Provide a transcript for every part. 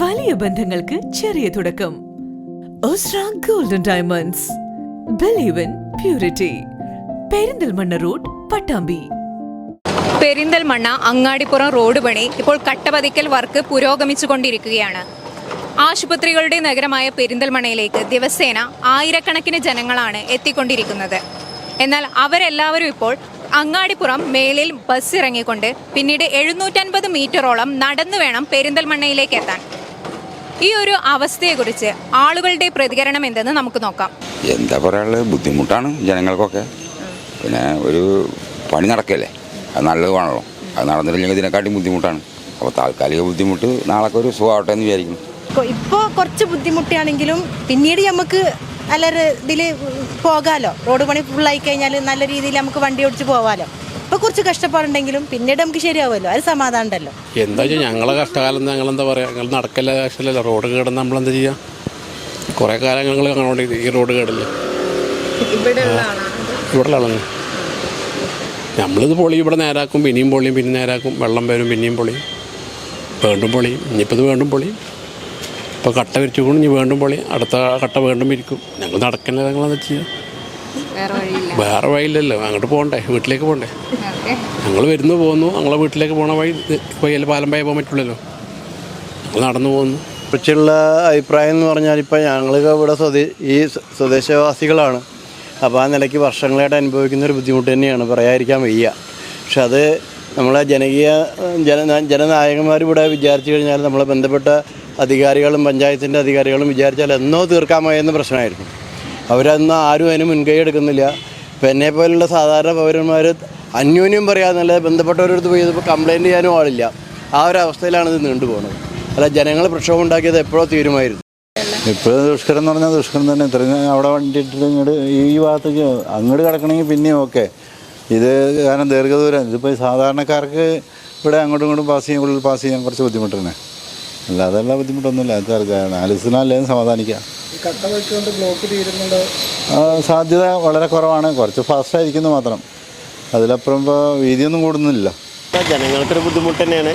വലിയ ബന്ധങ്ങൾക്ക് ചെറിയ തുടക്കം. Golden diamonds believe in purity Perinthalmanna road Pattambi. Perinthalmanna Angadipuram road പണി ഇപ്പോൾ കട്ടപതിക്കൽ വർക്ക് പുരോഗമിച്ചുകൊണ്ടിരിക്കുകയാണ്. ആശുപത്രികളുടെ നഗരമായ പെരിന്തൽമണ്ണയിലേക്ക് ദിവസേന ആയിരക്കണക്കിന് ജനങ്ങളാണ് എത്തിക്കൊണ്ടിരിക്കുന്നത്. എന്നാൽ അവരെല്ലാവരും ഇപ്പോൾ അങ്ങാടിപ്പുറം മേലിൽ ബസ് ഇറങ്ങിക്കൊണ്ട് പിന്നീട് എഴുന്നൂറ്റൻപത് മീറ്ററോളം നടന്നു വേണം പെരിന്തൽമണ്ണയിലേക്ക് എത്താൻ. ഈ ഒരു അവസ്ഥയെ കുറിച്ച് ആളുകളുടെ പ്രതികരണം എന്തെന്ന് നമുക്ക് നോക്കാം. എന്താ പറയാനുള്ളത്? ബുദ്ധിമുട്ടാണ് ജനങ്ങൾക്കൊക്കെ. പിന്നെ ഒരു പണി നടക്കല്ലേ? അത് നല്ലതുമാണല്ലോ അത് നടന്നിട്ടില്ലെങ്കിൽ ഇതിനെക്കാട്ടും ബുദ്ധിമുട്ടാണ്. അപ്പോൾ താൽക്കാലിക ബുദ്ധിമുട്ട് നാളെ ഒരു സുഖമാവട്ടെ എന്ന് വിചാരിക്കുന്നു. ഇപ്പോൾ കുറച്ച് ബുദ്ധിമുട്ടാണെങ്കിലും പിന്നീട് നമുക്ക് നല്ലൊരു ഇതിൽ പോകാമല്ലോ റോഡ് പണി ഫുള്ളായി കഴിഞ്ഞാൽ നല്ല രീതിയിൽ നമുക്ക് വണ്ടി ഓടിച്ച് പോകാമല്ലോ ഇപ്പോൾ കുറച്ച് കഷ്ടപ്പാടുണ്ടെങ്കിലും പിന്നീട് നമുക്ക് ശരിയാവുമല്ലോ. അത് സമാധാനം ഉണ്ടല്ലോ എന്താ ഞങ്ങളെ കഷ്ടകാലം ഞങ്ങൾ എന്താ പറയുക ഞങ്ങൾ നടക്കല്ല കഷ്ടമല്ല റോഡ് കേടുന്ന നമ്മളെന്താ ചെയ്യുക കുറേ കാലം ഞങ്ങൾ കാണോണ്ട് ഈ റോഡ് കേടില്ല? ഇവിടെ നമ്മളിത് പൊളി ഇവിടെ നേരാക്കും പിന്നെയും പൊളിയും പിന്നെ നേരാക്കും. വെള്ളം വരും പിന്നെയും പൊളിയും. വീണ്ടും പൊളിയും. ഇനിയിപ്പോൾ ഇത് വീണ്ടും പൊളിയും. ഇപ്പോൾ കട്ട വിരിച്ചു കൊണ്ട് ഇനി വീണ്ടും പൊളി അടുത്ത കട്ട വീണ്ടും വിരിക്കും. ഞങ്ങൾ നടക്കല്ല? ഞങ്ങളെന്താ ചെയ്യുക വേറെ വഴിയില്ലല്ലോ. അങ്ങോട്ട് പോകണ്ടേ. വീട്ടിലേക്ക് പോകണ്ടേ. ഞങ്ങൾ വരുന്നു പോകുന്നു. ഞങ്ങളെ വീട്ടിലേക്ക് പോണ വഴി കൊയ്യൽ പാലം പോയാൽ പോകാൻ പറ്റുള്ളല്ലോ. ഞങ്ങൾ നടന്നു പോകുന്നു. കുറിച്ചുള്ള അഭിപ്രായം എന്ന് പറഞ്ഞാൽ ഇപ്പോൾ ഞങ്ങൾക്ക് ഇവിടെ സ്വദേ ഈ സ്വദേശവാസികളാണ്. അപ്പോൾ ആ നിലയ്ക്ക് വർഷങ്ങളായിട്ട് അനുഭവിക്കുന്ന ഒരു ബുദ്ധിമുട്ട് തന്നെയാണ്. പറയാതിരിക്കാൻ വയ്യ. പക്ഷെ അത് നമ്മളെ ജനകീയ ജന ജനനായകന്മാർ ഇവിടെ വിചാരിച്ചു കഴിഞ്ഞാൽ നമ്മളെ ബന്ധപ്പെട്ട അധികാരികളും പഞ്ചായത്തിന്റെ അധികാരികളും വിചാരിച്ചാൽ എന്നോ തീർക്കാമോ എന്ന പ്രശ്നമായിരുന്നു അവരന്ന് ആരും അതിന് മുൻകൈ എടുക്കുന്നില്ല. ഇപ്പം എന്നെ പോലുള്ള സാധാരണ പൗരന്മാർ അന്യോന്യം പറയാമെന്നല്ലാതെ ബന്ധപ്പെട്ടവരടുത്ത് പോയി ഇതിപ്പോൾ കംപ്ലയിന്റ് ചെയ്യാനും ആളില്ല. ആ ഒരു അവസ്ഥയിലാണ് ഇത് നീണ്ടുപോകുന്നത് അല്ല ജനങ്ങൾ പ്രക്ഷോഭം ഉണ്ടാക്കിയത് എപ്പോഴോ തീരുമായിരുന്നു. ഇപ്പോൾ ദുഷ്കരം എന്ന് പറഞ്ഞാൽ ദുഷ്കരം തന്നെ. ഇത്രയും അവിടെ വണ്ടി ഇട്ടിട്ട് ഇങ്ങോട്ട് ഈ ഭാഗത്തേക്ക് അങ്ങോട്ട് കിടക്കണമെങ്കിൽ പിന്നെയും ഓക്കെ. ഇത് കാരണം ദീർഘദൂരം. ഇതിപ്പോൾ സാധാരണക്കാർക്ക് ഇവിടെ അങ്ങോട്ടും ഇങ്ങോട്ടും പാസ് ചെയ്യാൻ ഉള്ളിൽ പാസ് ചെയ്യാൻ കുറച്ച് ബുദ്ധിമുട്ടാണ് അല്ലാതെ എല്ലാ ബുദ്ധിമുട്ടൊന്നുമില്ല. ആൾക്കാർക്ക് ആലോചിച്ചാലും സമാധാനിക്കാം. ആ, സാധ്യത വളരെ കുറവാണ്. കുറച്ച് ഫാസ്റ്റ് ആയിരിക്കുന്നു മാത്രം. അതിലപ്പുറം ഇപ്പോൾ വീതിയൊന്നും കൂടുന്നില്ല. ജനങ്ങൾക്കൊരു ബുദ്ധിമുട്ട് തന്നെയാണ്.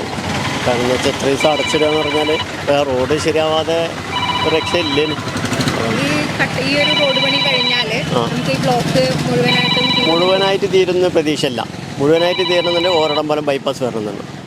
കാരണം എന്ന് വെച്ചാൽ ഇത്രയും ദിവസം അടച്ചിടുക എന്ന് പറഞ്ഞാൽ റോഡ് ശരിയാവാതെ രക്ഷയില്ല രക്ഷയില്ലേന്. ഈ കട്ട- ഈ ഒരു റോഡ് പണി കഴിഞ്ഞാൽ നമുക്ക് ഈ ബ്ലോക്ക് മുഴുവനായിട്ടും മുഴുവനായിട്ട് തീരുന്ന പ്രതീക്ഷയല്ല. മുഴുവനായിട്ട് തീരണമെന്നുണ്ടെങ്കിൽ ഓരടം പോലും ബൈപ്പാസ് വരണമെന്നുണ്ട്.